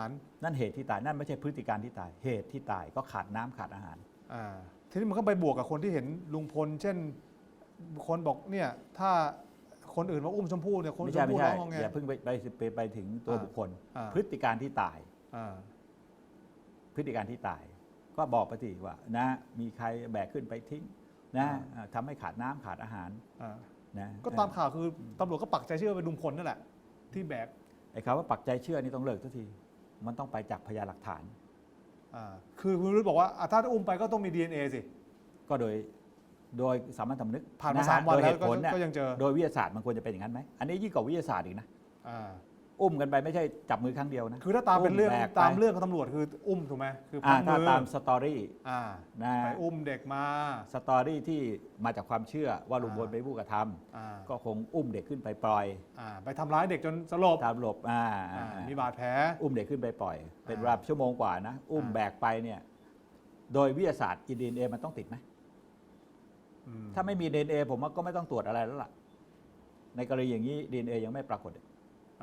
ารนั่นเหตุที่ตายนั่นไม่ใช่พฤติการที่ตาย เหตุที่ตายก็ขาดน้ำขาดอาหาร อ่าทีนี้มันก็ไปบวกกับคนที่เห็นลุงพล เช่นคนบอกเนี่ยถ้าคนอื่นมาอุ้มชมพู่เนี่ยคนไม่ชใช่มไม่พู่ใช่ร้องงอแงอย่าเพิ่งไปไปไปไปถึงตัวอ่าบุคคลอ่าพฤติการที่ตายอ่าพฤติการที่ตาย ก็บอกไปสิว่านะ มีใครแบกขึ้นไปทิ้ง นะอ่าทำให้ขาดน้ำขาดอาหารอ่านะก็ตามข่าวคือตำรวจก็ปักใจเชื่อเป็นลุงพลนั่นแหละ ที่แบกไอ้คำว่าปักใจเชื่อนี่ต้องเลิกทุกที มันต้องไปจากพยานหลักฐาน อ่าคือคุณวิรุธบอกว่าอะถ้าอุ้มไปก็ต้องมี DNA สิ ก็โดยโดยสามัญสำนึกผ่านมาะฮะสามวันโดยแล้เหวตุก็ผลเนี่ยก็ยังเจอ โดยวิทยาศาสตร์มันควรจะเป็นอย่างนั้นไหมอันนี้ยิ่งกว่าวิทยาศาสตร์อีกนะ อ่า อุ้มกันไปไม่ใช่จับมือครั้งเดียวนะคือถ้าตามเป็นเรื่องอุ้มแบกไปตามเรื่องของตำรวจคืออุ้มถูกไหมคือพอ่าลั้งถ้ามือตามสตอรี่อ่านะไปอุ้มเด็กมา สตอรี่ที่มาจากความเชื่อว่าลุงพลอ่า เป็นผู้กระทำอ่าก็คงอุ้มเด็กขึ้นไปปล่อยอ่าไปทำร้ายเด็กจนสลบตามหลบอ่าอ่าอ่ามีบาดแผล อุ้มเด็กขึ้นไปปล่อย เป็นอ่าเวลาชั่วโมงกว่านะ อุ้มอ่า แบกไปเนี่ยโดยวิทยาศาสตร์ดีเอ็นเอมันต้องติดไหม อืมถ้าไม่มีดีเอ็นเอผมว่าก็ไม่ต้องตรวจอะไรแล้วล่ะ ในกรณีอย่างนี้ดีเอ็นเอยังไม่ปรากฏ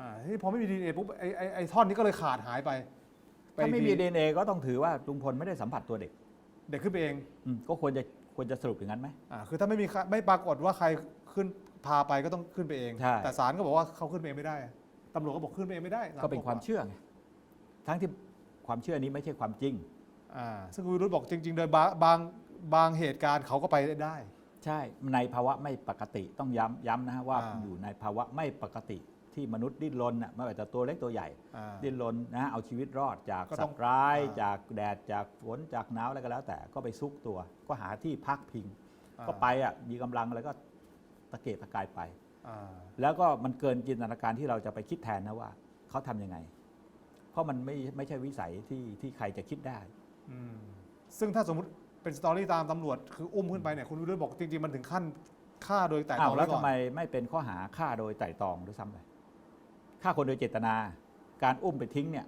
อ่าที่พอไม่มี DNA ปุ๊บไอ้ไอ้ไอ้ท่อนนี้ก็เลยขาดหายไปปถ้าไม่มีอีกดีทีเอ็นเอก็ต้องถือว่าลุงพลไม่ได้สัมผัสตัวเด็กเด็กขึ้นไปเองอืมก็ควรจะควรจะสรุปอย่างนั้นไหม อ่าคือถ้าไม่มีใครไม่ปรากฏว่าใครขึ้นพาไปก็ต้องขึ้นไปเอง ใช่ แต่ศาลก็บอกว่าเขาขึ้นไปเองไม่ได้ตำรวจก็บอกขึ้นไปเองไม่ได้ศลก็เป็นความบเชื่อไงทั้งที่ความเชื่อนี้ไม่ใช่ความจริง อ่าซึ่งคุณวิรุธบอกจริง ๆ โดยบางบางบางเหตุการณ์เขาก็ไปได้ ใช่ในภาวะไม่ปกติต้องย้ำย้ำนะฮะว่าอ่า อยู่ในภาวะไม่ปกติ ที่มนุษย์ดิ้นรนน่ะไม่ว่าจะตัวเล็กตัวใหญ่ อ่า ดิ้นรนนะฮะเอาชีวิตรอดจากก็สัต้ตองว์ร้าย อ่าจากแดดจากฝนจากหนาวอะไรก็แล้ว แต่ก็ไปซุกตัว ก็หาที่พักพิง อ่า ก็ไปอะมีกำลังแล้วก็ตะเกียกตะกายไป อ่าแล้วก็มันเกินจินตนาการที่เราจะไปคิดแทนนะว่าเขาทำยังไง เพราะมันไม่ไม่ใช่วิสัยที่ที่ใครจะคิดได้ อืมซึ่งถ้าสมมติเป็นสตอรี่ตามตำรวจคืออุ้มขึ้นไปเนี่ยคุณวิรุธบอกจริงๆมันถึงขั้นฆ่าโดยแต่ตอ้าอวงแล้วไว้ก่ทำอน ไมไม่เป็นข้อหาฆ่าโดยไตร่ตรองด้วยซ้ำไป ฆ่าคนโดยเจตนา การอุ้มไปทิ้งเนี่ย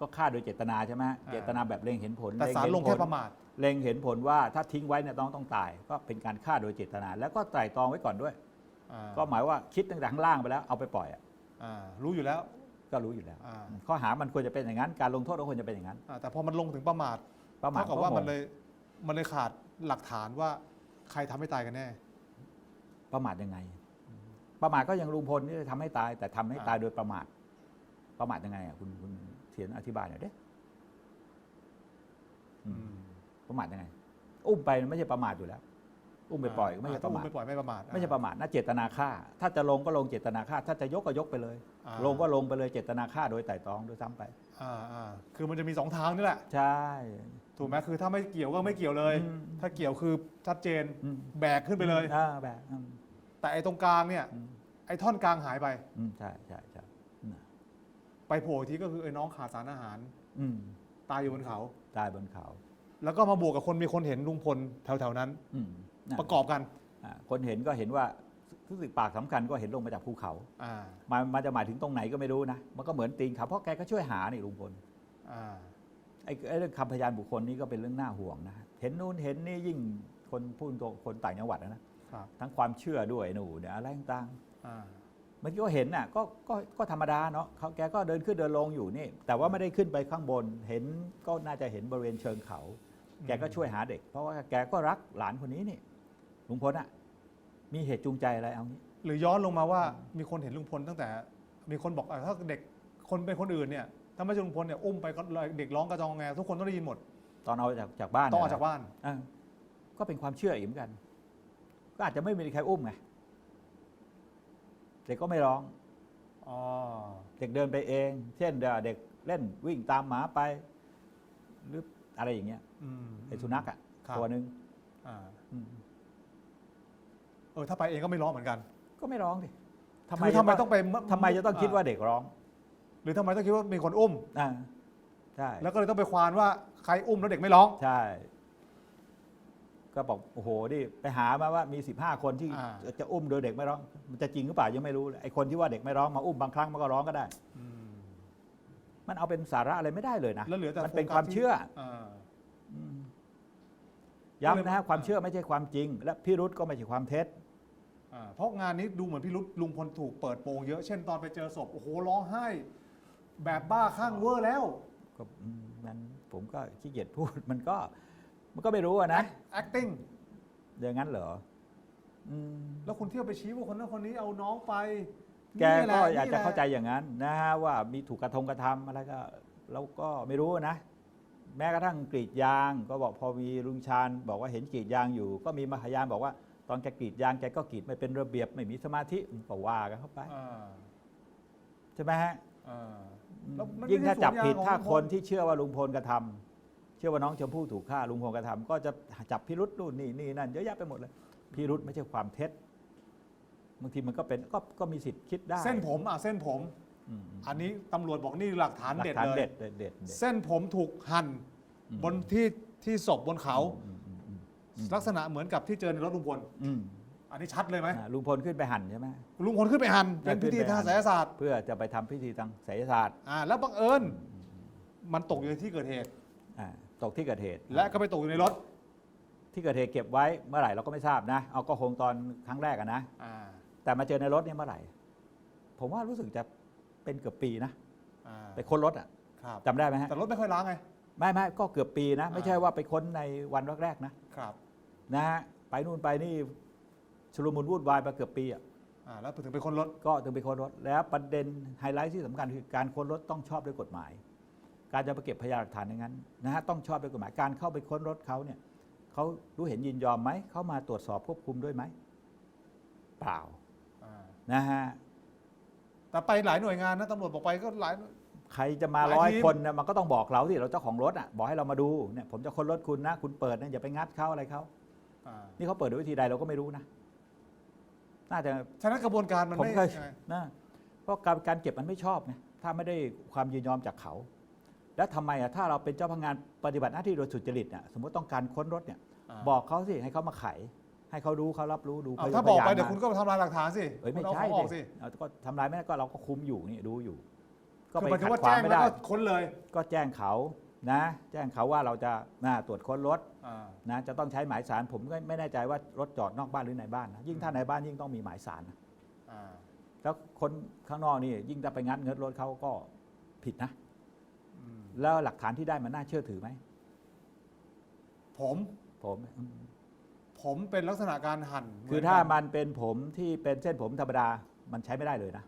ก็ฆ่าโดยเจตนาใช่ไหมเจตนาแบบเล็งเห็นผลแต่ศาลเห็นลงผแค่ประมาทเล็งเห็นผลว่าถ้าทิ้งไว้เนี่ยต้องต้องตาย ก็เป็นการฆ่าโดยเจตนา แล้วก็ไตร่ตรองไว้ก่อนด้วยอ่าก็หมายว่าคิดตั้งแต่ข้างล่างไปแล้วเอาไปปล่อยอะอ่ารู้อยู่แล้วก็รู้อยู่แล้วอ่าข้อหามันควรจะเป็นอย่างนั้น การลงโทษก็ควรจะเป็นอย่างนั้นอ่าแต่พอมันลงถึงประมาทประมาทเท่ากับว่าก็งมันงเลยมันเลยขาดหลักฐานว่าใครทำให้ตายกันแน่ ประมาทยังไง ประมาทก็ยังลุงพลที่จะทำให้ตาย แต่ทำให้อ่าตายโดยประมาทประมาทยังไงอะคุณคุณเทียนอธิบายหน่อยเด้อืมประมาทยังไง อุ้มไปมันไม่ใช่ประมาทอยู่แล้ว อุ้มไปปล่อยก็ไม่ใช่ประมาทไม่ปล่อยไม่ประมาท ไม่ใช่ประมาทนะเจตนาฆ่า ถ้าจะลงก็ลงเจตนาฆ่า ถ้าจะยกก็ยกไปเลยอ่าลงก็ลงไปเลยเจตนาฆ่าโดยไตร่ตรองด้วยซ้ำไป อ่าอ่าคือมันจะมีสองทางนี่แหละ ใช่ ถูกไหมคือถ้าไม่เกี่ยวก็ไม่เกี่ยวเลยอืมถ้าเกี่ยวคือชัดเจนอืมแบกขึ้นไปเลย อ่า แบบอืม แต่ไอ้ตรงกลางเนี่ยอืมไอ้ท่อนกลางหายไป อืมใช่ใช่ใช่น่ะไปโผล่อีกทีก็คือไอ้น้องขาดสารอาหาร อืมตายอยู่บนเขา ตายบนเขาแล้วก็มาบวกกับคนมีคนเห็นลุงพลแถวๆนั้น อืมน่ะประกอบกันอ่าคนเห็นก็เห็นว่ารู้สึกปากสำคัญก็เห็นลงมาจากภูเขา อ่ามามันจะหมายถึงตรงไหนก็ไม่รู้นะ มันก็เหมือนตีนเขาเพราะแกก็ช่วยหานี่ลุงพลอ่าไอ้ไอ้เรื่องคำพยานบุคคลนี้ก็เป็นเรื่องน่าห่วงนะ เห็นนู่นเห็นนี่ยิ่งคนพูดตรงคนต่างจังหวัดนะนะ ครับทั้งความเชื่อด้วยหนูเนี่ยอะไรต่างอ่าๆเมื่อกี้ก็เห็นน่ะก็ก็ก็ธรรมดาเนาะเขาแกก็เดินขึ้นเดินลงอยู่นี่ แต่ว่าไม่ได้ขึ้นไปข้างบน เห็นก็น่าจะเห็นบริเวณเชิงเขา แกก็ช่วยหาเด็ก เพราะว่าแกก็รักหลานคนนี้นี่ลุงพลอะมีเหตุจูงใจอะไรเอางี้ หรือย้อนลงมาว่ามีคนเห็นลุงพลตั้งแต่มีคนบอกอะถ้าเด็กคนเป็นคนอื่นเนี่ยถ้าไม่ใช่ลุงพลเนี่ยอุ้มไปก็เด็กร้องกระจองงอแงทุกคนต้องได้ยินหมดตอนเอาจากจากบ้านต้องออกเนี่ยจากบ้าน อ่าก็เป็นความเชื่ออีกเหมือนกัน ก็อาจจะไม่มีใครอุ้มไงเด็กก็ไม่ร้องอ๋อเด็กเดินไปเอง เช่นเด็กเล่นวิ่งตามหมาไป หรืออะไรอย่างเงี้ยอืมไอ้สุนัขอะครับตัวหนึ่งอ่าอืมเออถ้าไปเองก็ไม่ร้องเหมือนกัน ก็ไม่ร้องดิคือทำไมต้องไปทำไมจะต้องคิดว่าเด็กร้อง หรือทำไมต้องคิดว่ามีคนอุ้มอ่าใช่แล้วก็เลยต้องไปควานว่าใครอุ้มแล้วเด็กไม่ร้อง ใช่ ก็บอกโอ้โหดิไปหามาว่ามี 15 คนที่อ่าจะจะอุ้มโดยเด็กไม่ร้องมันจะจริงหรือเปล่ายังไม่รู้เลยไอ้คนที่ว่าเด็กไม่ร้องมาอุ้มบางครั้งมันก็ร้องก็ได้ อืมมันเอาเป็นสาระอะไรไม่ได้เลยนะแล้วเหลือแต่มันเป็นโฟกัสความที่เชื่ออ่าอืมก็เลยย้ำนะฮะความเชื่อไม่ใช่ความจริง และพิรุษก็ไม่ใช่ความเท็จ อ่าเพราะงานนี้ดูเหมือนพี่รุธลุงพลถูกเปิดโปงเยอะ เช่นตอนไปเจอศพ โอ้โห ร้องไห้ แบบบ้าคลั่งเวอร์แล้ว ก็อืมมันผมก็ขี้เกียจพูด มันก็ มันก็ไม่รู้อะนะ acting อย่างนั้นเหรออืมแล้วคุณเที่ยวไปชี้ว่าคนนั้นคนนี้เอาน้องไปแกนี่แหก็ละอยากจะนี่แหละเข้าใจอย่างนั้นนะฮะว่ามีถูกกระทงกระทำอะไรก็เราก็ไม่รู้นะ แม้กระทั่งกรีดยางก็บอกพอมีลุงชาญบอกว่าเห็นกรีดยางอยู่ ก็มีมหายานบอกว่า ตอนแกกรีดยางแกก็กรีดไม่เป็นระเบียบไม่มีสมาธิก็ว่ากันเข้าไปอ่าใช่ไหมฮะอ่าอืมแล้วมันยิ่งถ้าไม่ได้จับผิดสวนยางของถ้าลุงพลคนที่เชื่อว่าลุงพลกระทำ เชื่อว่าน้องชมพู่ถูกฆ่าลุงพลกระทำก็จะจับพิรุษนู่นนี่นี่นั่นเยอะแยะไปหมดเลยพิรุษไม่ใช่ความเท็จบางทีมันก็เป็นก็ก็มีสิทธิ์คิดได้เส้นผมอะเส้นผม อืมอืมอันนี้ตำรวจบอกนี่หลักฐานหลัเด็ดฐานเลย เด็ดเด็ดเด็ดเด็ด เส้นผมถูกหั่นอืม บนที่ที่ศพบนเขา อืมอืมอืมอืมลักษณะเหมือนกับที่เจอในรถลุงพล อืมอันนี้ชัดเลยไหมอ่าลุงพลขึ้นไปหั่นใช่ไหม ลุงพลขึ้นไปหั่นได้เป็นพิธีขึ้นไปทางหั่นไสยศาสตร์เพื่อจะไปทำพิธีทางไสยศาสตร์อ่าแล้วบังเอิญ มันตกอยู่ในที่เกิดเหตุ อ่า ตกที่เกิดเหตุ และก็ไปตกอยู่ในรถที่เกิดเหตุเก็บไว้เมื่อไหร่เราก็ไม่ทราบนะ เอาก็คงตอนครั้งแรกอะนะ อ่าแต่มาเจอในรถเนี่ยเมื่อไหร่ ผมว่ารู้สึกจะเป็นเกือบปีนะ อ่าไปค้นรถอะครับจำได้ไหมฮะแต่รถไม่ค่อยล้างไง ไม่ไม่ก็เกือบปีนะ ไม่ใช่อ่าว่าไปค้นในวันแรกๆนะครับนะฮะไปนู่นไปนี่ชุลมุนวุ่นวายไปเกือบปีอะอ่าแล้วถึงไปคนรถก็ถึงไปค้นรถแล้วประเด็นไฮไลท์ที่สำคัญคือการค้นรถต้องชอบด้วยกฎหมาย การจะไปเก็บพยานหลักฐานอย่างนั้นนะฮะต้องชอบด้วยกฎหมายการเข้าไปค้นรถเขาเนี่ยเขารู้เห็นยินยอมไหมเขามาตรวจสอบควบคุมด้วยไหมเปล่าอ่านะฮะแต่ไปหลายหน่วยงานนะตำรวจบอกไปก็หลาย ใครจะมาหลายร้อยทีม คนเนี่ยมันก็ต้องบอกเราที่เราเจ้าของรถอะบอกให้เรามาดูเนี่ยผมจะค้นรถคุณนะคุณเปิดนะอย่าไปงัดเขาอะไรเขาอ่านี่เขาเปิดด้วยวิธีใดเราก็ไม่รู้นะน่าจะ ฉะนั้นกระบวนการมันผมไม่เคยยังไงนะเพราะการการเก็บมันไม่ชอบไงถ้าไม่ได้ความยินยอมจากเขา แล้วทำไมอะถ้าเราเป็นเจ้าพนักงานปฏิบัติหน้าที่โดยสุจริตอะสมมติต้องการค้นรถเนี่ยาบอกเขาสิให้เขามาไข ให้เขารู้เขารับรู้ดูเอาพยนถ้าบอกไปพนเดี๋ยวมาคุณก็ทำลายหลักฐานสิเอ้ยคุไม่ณเอาใช่ของออกดิสิเอาก็ทำลายไม่ได้ก็เราก็คุมอยู่นี่ดูอยู่ ก็คือไปหมายถึขังดว่าขวาแจ้งงไม่แล้วได้ ก็ค้นเลยก็แจ้งเขานะ แจ้งเขาว่าเราจะน่าตรวจค้นรถอ่านะจะต้องใช้หมายสารผมก็ไม่แน่ใจว่ารถจอดนอกบ้านหรือในบ้านนะยิ่งถ้าในบ้านยิ่งต้องมีหมายสารนะอ่าแล้วคนข้างนอกนี่ยิ่งถ้าไปงัดเงินรถเขาก็ผิดนะอืม แล้วหลักฐานที่ได้มันน่าเชื่อถือไหม ผมผมอืมผมเป็นลักษณะการหั่นคือเหถ้ากันมันเป็นผมที่เป็นเส้นผมธรรมดามันใช้ไม่ได้เลยนะ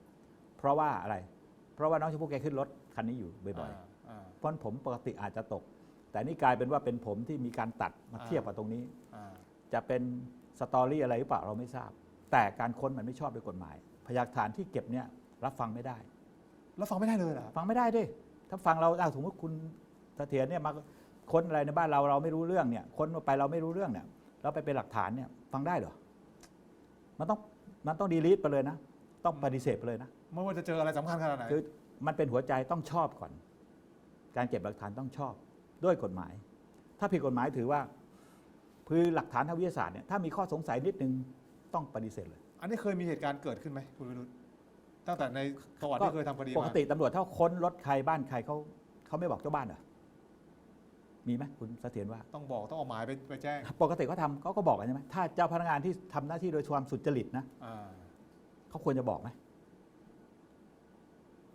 เพราะว่าอะไร เพราะว่าน้องชมพู่แกขึ้นรถคันนี้อยู่บ่อยๆาอ่าเพราะผมปกติอาจจะตก แต่นี่กลายเป็นว่าเป็นผมที่มีการตัดมาอ่าเทียบกับตรงนี้ อ่าจะเป็นสตอรี่อะไรหรือเปล่าเราไม่ทราบ แต่การค้นมันไม่ชอบด้วยกฎหมาย พยานหลักฐานที่เก็บเนี่ยรับฟังไม่ได้ แล้วฟังไม่ได้เลยเหรอ ฟังไม่ได้ดิ ถ้าฟังเราอ้าวสมมติคุณเสถียรเนี่ยมาค้นอะไรในบ้านเราเราไม่รู้เรื่องเนี่ยค้นไปเราไม่รู้เรื่องเนี่ยเราไปเป็นหลักฐานเนี่ยฟังได้เหรอมันต้องมันต้องดีลีทไปเลยนะ ต้องปฏิเสธไปเลยนะไม่ว่าจะเจออะไรสำคัญขนาดไหนคือมันเป็นหัวใจต้องชอบก่อน การเก็บหลักฐานต้องชอบด้วยกฎหมาย ถ้าผิดกฎหมายถือว่าคือหลักฐานทางวิทยาศาสตร์เนี่ยถ้ามีข้อสงสัยนิดนึงต้องปฏิเสธเลย อันนี้เคยมีเหตุการณ์เกิดขึ้นไหมคุณวิรุธ ตั้งแต่ในประวัติก็ที่เคยทำคดีปมากติตำรวจถ้าค้นรถใครบ้านใครเขาเขาไม่บอกเจ้าบ้านเหรอ มีไหมคุณเสถียรว่า ต้องบอกต้องเอาหมายไปไปแจ้งปกติเขาทำเขาก็บอกกันใช่ไหมถ้าเจ้าพนักงานที่ทำหน้าที่โดยความสุจริตนะอ่าเขาควรจะบอกไหม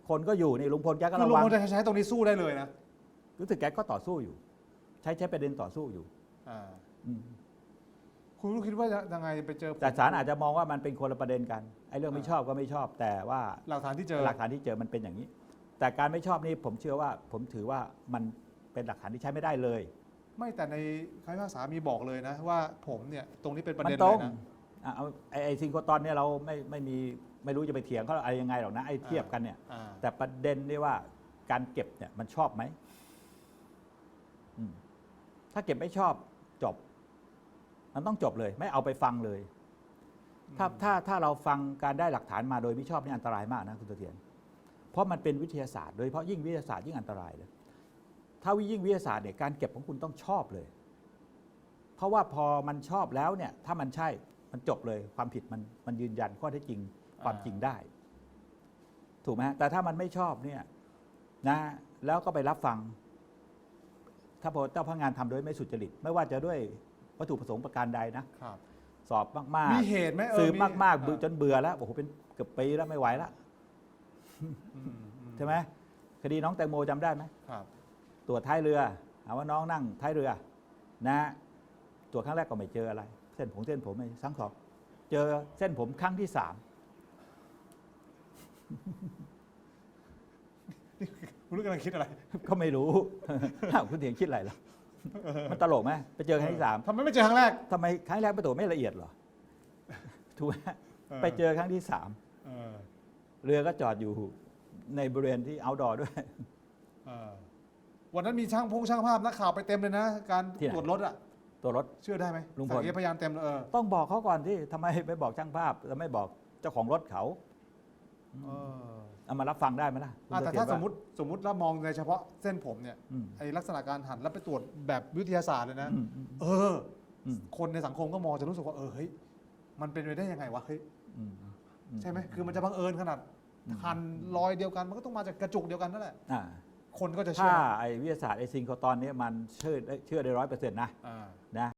คนก็อยู่นี่ลุงพลแกก็คือระลุงวังพลจะใช้ตรงนี้สู้ได้เลยนะรู้สึกแกก็ต่อสู้อยู่ ใช้ใช้ประเด็นต่อสู้อยู่อ่า อืม คุณวิรุธคิดว่าจะยังไงไปเจอแต่ศาลอาจจะมองว่ามันเป็นคนละประเด็นกันไอ้เรื่องไม่ชอบก็ไม่ชอบ แต่ว่าหลักฐานที่เจอหลักฐานที่เจอมันเป็นอย่างนี้ แต่การไม่ชอบนี่ผมเชื่อว่าผมถือว่ามันเป็นหลักฐานที่ใช้ไม่ได้เลย ไม่แต่ในคำพิพากษามีบอกเลยนะ ว่าผมเนี่ยตรงนี้เป็นประมัเด็นตเลรงยนะ อะเอาไอ้ไอ้ซิงโครตอนเนี่ยเราไม่ไม่มีไม่รู้จะไปเถียงเขาอะไรยังไงหรอกนะไอ้เทียบกันเนี่ย อ่า แต่ประเด็นนี่ว่าการเก็บเนี่ยมันชอบไหมอืมถ้าเก็บไม่ชอบจบ มันต้องจบเลย ไม่เอาไปฟังเลย ถ้าถ้าถ้าเราฟังการได้หลักฐานมาโดยไม่ชอบนี่อันตรายมากนะคุณเสถียรเพราะมันเป็นวิทยาศาสตร์โดยเฉพาะยิ่งวิทยาศาสตร์ยิ่งอันตรายเลย ถ้าวิยิ่งวิทยาศาสตร์เนี่ยการเก็บของคุณต้องชอบเลย เพราะว่าพอมันชอบแล้วเนี่ย ถ้ามันใช่มันจบเลย ความผิดมันมันยืนยันข้อเท็จจริงความจริงได้ ถูกไหมฮะแต่ถ้ามันไม่ชอบเนี่ยนะแล้วก็ไปรับฟัง ถ้าพอเจ้าพนักงานทำโดยไม่สุจริต ไม่ว่าจะด้วย วัตถุประสงค์ประการใดนะ ครับ สอบมากมีเหตุไหมเๆสืบมากๆอ่จนเบื่อแล้วโอ้โหเป็นเกือบปีแล้วไม่ไหวแล้วอืมอืมใช่ไหมคดีน้องแตงโมจำได้ไหมครับตรวจท้ายเรือหาว่าน้องนั่งท้ายเรือ นะตรวจครั้งแรกก็ไม่เจออะไร เส้นผมเส้นผมไม่สังสอบเจอเส้นผมครั้งที่สามคุณรู้กำลังคิดอะไร ก็ไม่รู้ อ้าวคุณเถียงคิดอะไรล่ะ มันตลกไหมไปเจอครั้งที่สามทำไมไม่เจอครั้งแรกทำไมครั้งแรกไปตรวจไม่ละเอียดเหรอถูกไหมไปเจอครั้งที่สามเออเรือก็จอดอยู่ในบริเวณที่เอาดอด้วยเออวันนั้นมีช่างพงช่างภาพนักข่าวไปเต็มเลยนะ การที่ไหนตรวจรถอะตัวรถเชื่อได้ไหมลุงพลสักขีพยานเต็มเลยเออต้องบอกเขาก่อนที่ทำไมไม่บอกช่างภาพแล้วไม่บอกเจ้าของรถเขาเออ เอามารับฟังได้ไหมล่ะคุณอะแต่เสถียถ้ารสว่มมติสมมติเรามองในเฉพาะเส้นผมเนี่ยอืมไอ้ลักษณะการหั่นแล้วไปตรวจแบบวิทยาศาสตร์เลยนะ อืมอืมเอออม คนในสังคมก็มองจะรู้สึกว่าเออเฮ้ยมันเป็นไปได้ยังไงวะเฮ้ยอืม อืใช่ไหมคือมันจะบังเอิญขนาดอืม หั่นรอยเดียวกันมันก็ต้องมาจากกระจุกเดียวกันนั่นแหละอ่าคนก็จะเชื่ถ้าอไอ้วิทยาศาสตร์ไอ้ซิงโครตอนนี้มันเชื่อได้เชื่อได้ร้อยเปอร์เซ็นต์นะ อ่า นะ